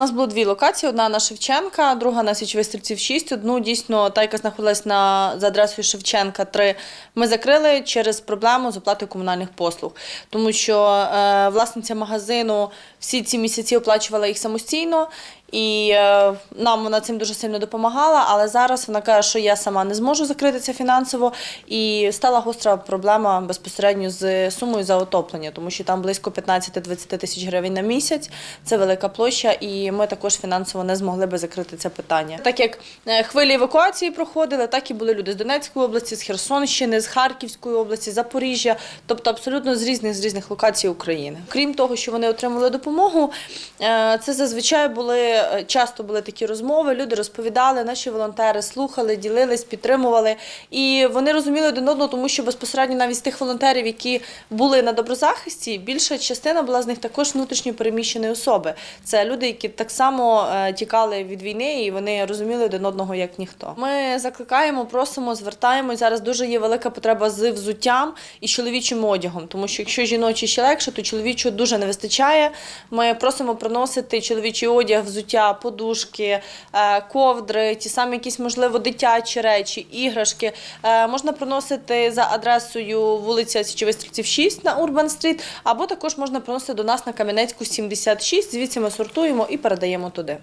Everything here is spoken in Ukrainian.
У нас було дві локації: одна на Шевченка, друга на Січових стрільців 6. Одну дійсно та, яка знаходилась на за адресою Шевченка 3, ми закрили через проблему з оплатою комунальних послуг, тому що е, власниця магазину всі ці місяці оплачувала їх самостійно. І е, нам вона цим дуже сильно допомагала, але зараз вона каже, що я сама не зможу закрити це фінансово. І стала гостра проблема безпосередньо з сумою за отоплення, тому що там близько 15-20 тисяч гривень на місяць. Це велика площа, і ми також фінансово не змогли би закрити це питання. Так як е, хвилі евакуації проходили, так і були люди з Донецької області, з Херсонщини, з Харківської області, Запоріжжя, тобто абсолютно з різних з різних локацій України. Крім того, що вони отримали допомогу, е, це зазвичай були е, часто були такі розмови. Люди розповідали, наші волонтери слухали, ділились, підтримували. І вони розуміли один одного, тому що безпосередньо навіть з тих волонтерів, які були на доброзахисті, більша частина була з них також внутрішньо переміщені особи. Це люди, які так само е, тікали від війни, і вони розуміли один одного як ніхто. Ми закликаємо, просимо, звертаємось. Зараз дуже є велика потреба з взуттям і чоловічим одягом, тому що якщо жіночий ще легше, то чоловічого дуже не вистачає. Ми просимо приносити чоловічий одяг, взуття, подушки, е, ковдри, ті самі якісь можливо дитячі речі, іграшки. Е, Можна приносити за адресою вулиця Січових Стрільців 6 на Урбан Стріт, або також можна приносити до нас на Кам'янецьку 76. Звідси ми сортуємо і передаємо туди.